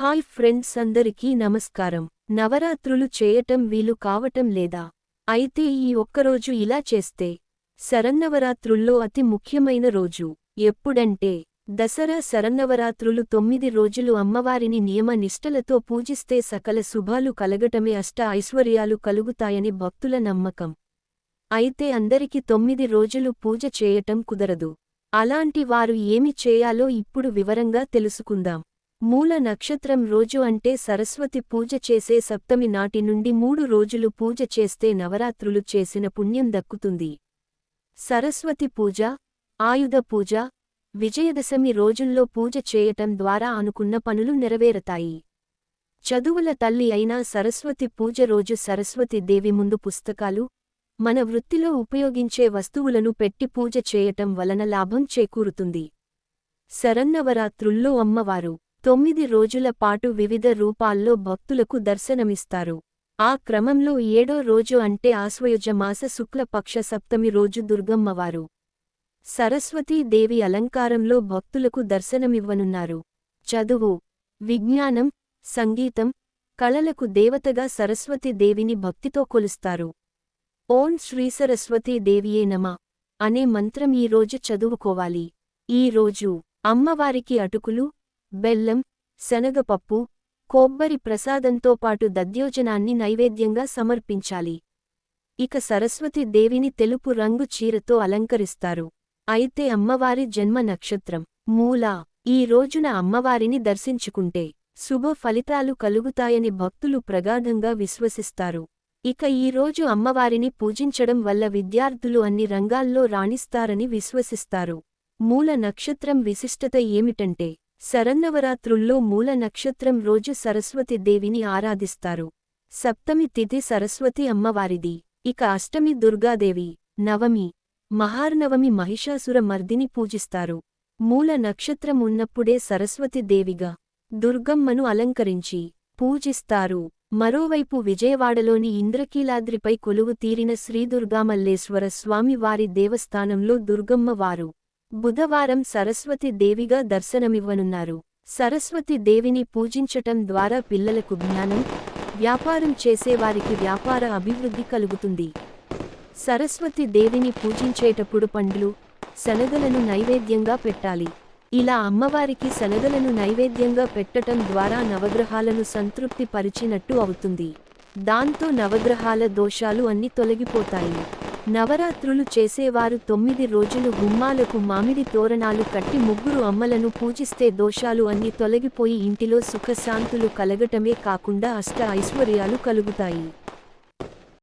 Hi friends అందరికీ నమస్కారం. నవరాత్రులు చేయటం వీలు కావటం లేదా? అయితే ఈ ఒక్కరోజు ఇలా చేస్తే? శరన్నవరాత్రుల్లో అతి ముఖ్యమైన రోజు. ఎప్పుడంటే? దసరా శరన్నవరాత్రులు తొమ్మిది రోజులు అమ్మవారిని నియమ నిష్టలతో పూజిస్తే సకల శుభాలు కలగటమే అష్ట ఐశ్వర్యాలు కలుగుతాయని భక్తుల నమ్మకం. అయితే అందరికి తొమ్మిది రోజులు పూజ చేయటం కుదరదు. అలాంటి వారు ఏమి చేయాలో ఇప్పుడు వివరంగా తెలుసుకుందాం. మూల నక్షత్రం రోజు అంటే సరస్వతి పూజ చేసే సప్తమి నాటి నుండి మూడు రోజులు పూజ చేస్తే నవరాత్రులు చేసిన పుణ్యం దక్కుతుంది. సరస్వతి పూజ ఆయుధ పూజ విజయదశమి రోజుల్లో పూజ చేయటం ద్వారా అనుకున్న పనులు నెరవేరతాయి. చదువుల తల్లి అయిన సరస్వతి పూజ రోజు సరస్వతి దేవి ముందు పుస్తకాలు మన వృత్తిలో ఉపయోగించే వస్తువులను పెట్టి పూజ చేయటం వలన లాభం చేకూరుతుంది. శరన్నవరాత్రుల్లో అమ్మవారు తొమ్మిది రోజుల పాటు వివిధ రూపాల్లో భక్తులకు దర్శనమిస్తారు. ఆ క్రమంలో ఏడో రోజు అంటే ఆశ్వయుజ మాస శుక్లపక్ష సప్తమి రోజు దుర్గమ్మవారు. సరస్వతీదేవి అలంకారంలో భక్తులకు దర్శనమివ్వనున్నారు. చదువు విజ్ఞానం సంగీతం కళలకు దేవతగా సరస్వతీదేవిని భక్తితో కొలుస్తారు. ఓం శ్రీ సరస్వతీదేవియే నమ అనే మంత్రం ఈ రోజు చదువుకోవాలి. ఈ రోజు అమ్మవారికి అటుకులు బెల్లం శనగపప్పు కొబ్బరి ప్రసాదంతో పాటు దద్యోజనాన్ని నైవేద్యంగా సమర్పించాలి. ఇక సరస్వతి దేవిని తెలుపు రంగు చీరతో అలంకరిస్తారు. అయితే అమ్మవారి జన్మ నక్షత్రం. మూలా. ఈ రోజున అమ్మవారిని దర్శించుకుంటే శుభ ఫలితాలు కలుగుతాయని భక్తులు ప్రగాఢంగా విశ్వసిస్తారు. ఇక ఈ రోజు అమ్మవారిని పూజించడం వల్ల విద్యార్థులు అన్ని రంగాల్లో రాణిస్తారని విశ్వసిస్తారు. మూల నక్షత్రం విశిష్టత ఏమిటంటే శరన్నవరాత్రుల్లో మూల నక్షత్రం రోజు సరస్వతి దేవిని ఆరాధిస్తారు. సప్తమి తిథి సరస్వతి అమ్మవారిది. ఇక అష్టమి దుర్గాదేవి నవమి మహార్నవమి మహిషాసుర మర్దిని పూజిస్తారు. మూల నక్షత్రం ఉన్నప్పుడే సరస్వతి దేవిగా దుర్గమ్మను అలంకరించి పూజిస్తారు. మరోవైపు విజయవాడలోని ఇంద్రకీలాద్రిపై కొలువు తీరిన శ్రీదుర్గామల్లేశ్వర స్వామి వారి దేవస్థానంలో దుర్గమ్మ వారు బుధవారం సరస్వతి దేవిగా దర్శనమివ్వనున్నారు. సరస్వతి దేవిని పూజించటం ద్వారా పిల్లలకు జ్ఞానం వ్యాపారం చేసేవారికి వ్యాపార అభివృద్ధి కలుగుతుంది. సరస్వతి దేవిని పూజించేటప్పుడు పండ్లు శనగలను నైవేద్యంగా పెట్టాలి. ఇలా అమ్మవారికి శనగలను నైవేద్యంగా పెట్టటం ద్వారా నవగ్రహాలను సంతృప్తి పరిచినట్టు అవుతుంది. దాంతో నవగ్రహాల దోషాలు అన్ని తొలగిపోతాయి. నవరాత్రులు చేసేవారు తొమ్మిది రోజులు గుమ్మాలకు మామిడి తోరణాలు కట్టి ముగ్గురు అమ్మలను పూజిస్తే దోషాలు అన్ని తొలగిపోయి ఇంటిలో సుఖశాంతులు కలగటమే కాకుండా అష్ట ఐశ్వర్యాలు కలుగుతాయి.